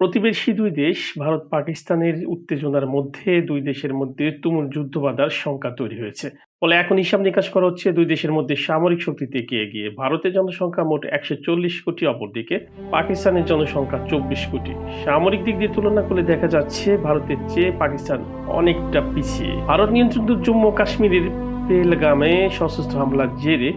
প্রতিবেশী দুই দেশ, ভারত, পাকিস্তানের উত্তেজনার মধ্যে দুই দেশের মধ্যে তুমুল যুদ্ধ বাঁধার শঙ্কা তৈরি হয়েছে। ফলে এখন হিসাব নিকাশ করা হচ্ছে দুই দেশের মধ্যে সামরিক শক্তিতে এগিয়ে গিয়ে। ভারতের জনসংখ্যা মোট একশো চল্লিশ কোটি, অপরদিকে পাকিস্তানের জনসংখ্যা চব্বিশ কোটি। সামরিক দিক দিয়ে তুলনা করলে দেখা যাচ্ছে ভারতের চেয়ে পাকিস্তান অনেকটা পিছিয়ে। ভারত নিয়ন্ত্রিত জম্মু কাশ্মীরের পেলগামে সশস্ত্র হামলার জেরে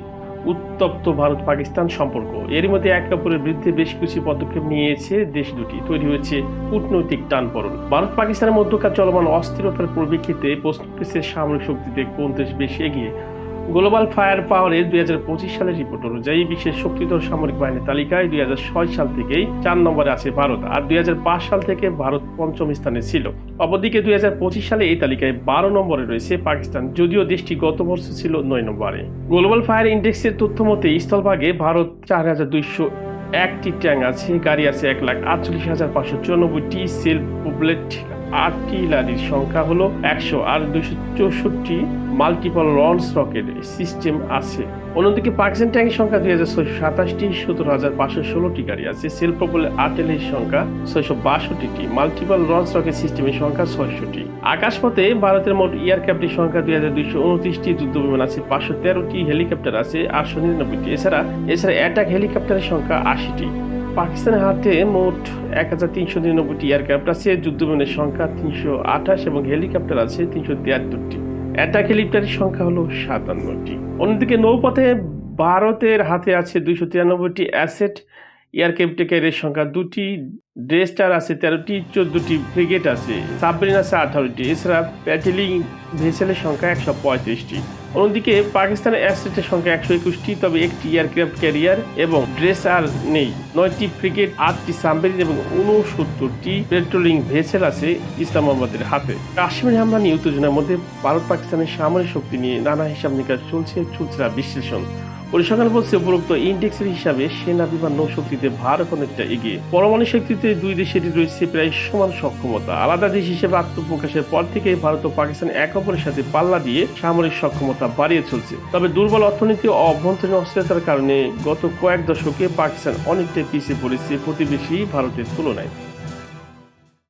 উত্তপ্ত ভারত পাকিস্তান সম্পর্ক। এরই মধ্যে এক অপরের বিরুদ্ধে বেশ কিছু পদক্ষেপ নিয়েছে দেশ দুটি। তৈরি হয়েছে কূটনৈতিক টানপরণ ভারত পাকিস্তানের মধ্যকার চলমান অস্থিরতার পরিপ্রেক্ষিতে পশ্চিম সামরিক শক্তিতে কোন দেশ বেশি এগিয়ে? গ্লোবাল ফায়ার পাওয়ারের দুই হাজার পঁচিশ সালের রিপোর্ট অনুযায়ী বিশ্বের শক্তিধর সামরিক বাহিনীর তালিকায় দুই হাজার ছয় সাল থেকেই চার নম্বরে আছে ভারত আর দুই হাজার পাঁচ সাল থেকে ভারত পঞ্চম স্থানে ছিল। অপরদিকে দুই হাজার পঁচিশ সালে এই তালিকায় বারো নম্বরে রয়েছে পাকিস্তান, যদিও দেশটি গত বছর ছিল নয় নম্বরে। গ্লোবাল ফায়ার ইন্ডেক্সের তথ্য মতে স্থলভাগে ভারত চার হাজার দুইশো একটি ট্যাঙ্ক আছে, গাড়ি আছে এক লাখ আটচল্লিশ হাজার পাঁচশো চুরানব্বইটি সেলফ বুবলেট আর্টিলারির সংখ্যা হলো একশো আর দুইশো চৌষট্টি মাল্টিপল লঞ্চ রকেট সিস্টেম আছে। অন্যদিকে পাকিস্তান ট্যাঙ্কের সংখ্যা দুই হাজার ছয়শো সাতাশটি, সতেরো হাজার পাঁচশো ষোলোটি গাড়ি আছে। সেলফ প্রবল আর্টিলারির সংখ্যা ছয়শো বাষট্টিটি মাল্টিপল লঞ্চ রকেট সিস্টেমের সংখ্যা ছয়শটি আকাশপথে ভারতের মোট এয়ারক্রাফটের সংখ্যা দুই হাজার দুইশো উনত্রিশটি যুদ্ধ বিমান আছে পাঁচশো তেরোটি, হেলিকপ্টার আছে আটশো নিরানব্বইটি। এছাড়া এছাড়া অ্যাটাক হেলিকপ্টারের সংখ্যা আশিটি। পাকিস্তানের হাতে মোট এক হাজার তিনশো নিরানব্বইটি এয়ারক্রাফট আছে যুদ্ধ বিমানের সংখ্যা তিনশো আঠাশ এবং হেলিকপ্টার আছে তিনশো তিয়াত্তরটি। অ্যাটাক হেলিকপ্টারের সংখ্যা হলো সাতান্নটি। অন্যদিকে নৌপথে ভারতের হাতে আছে দুইশো তিরানব্বইটি অ্যাসেট এয়ারক্রাফটের সংখ্যা দুটি ড্রেস্টার আছে তেরোটি, চোদ্দটি ফ্রিগেট আছে সাবমেরিন আছে আঠারোটি, এছাড়া প্যাটেলিং ভেসেলের সংখ্যা একশো পঁয়ত্রিশটি। অন্যদিকে পাকিস্তানের অ্যাসেটের সংখ্যা একশো একুশটি, তবে একটি এয়ারক্রাফট ক্যারিয়ার এবং ড্রেস আর নেই। নয়টি ফ্রিগেট, আটটি সাবমেরিন এবং উনসত্তরটি পেট্রোলিং ভেসেল আছে ইসলামাবাদের হাতে। কাশ্মীর হামলা নিয়ে উত্তেজনার মধ্যে ভারত পাকিস্তানের সামরিক শক্তি নিয়ে নানা হিসাব নিকাশ চলছে চুচরা বিশ্লেষণ। পরিসংখ্যান বলছে উপরোক্ত ইন্ডেক্সের হিসাবে সেনা বিমান নৌশক্তিতে ভারত অনেকটা এগিয়ে। পরমাণু শক্তিতে দুই দেশেরই রয়েছে প্রায় সমান সক্ষমতা। আলাদা দেশ হিসেবে আত্মপ্রকাশের পর থেকেই ভারত ও পাকিস্তান এক অপরের সাথে পাল্লা দিয়ে সামরিক সক্ষমতা বাড়িয়ে চলছে। তবে দুর্বল অর্থনীতি ও অভ্যন্তরীণ অস্থিরতার কারণে গত কয়েক দশকে পাকিস্তান অনেকটাই পিছিয়ে পড়েছে প্রতিবেশী ভারতের তুলনায়।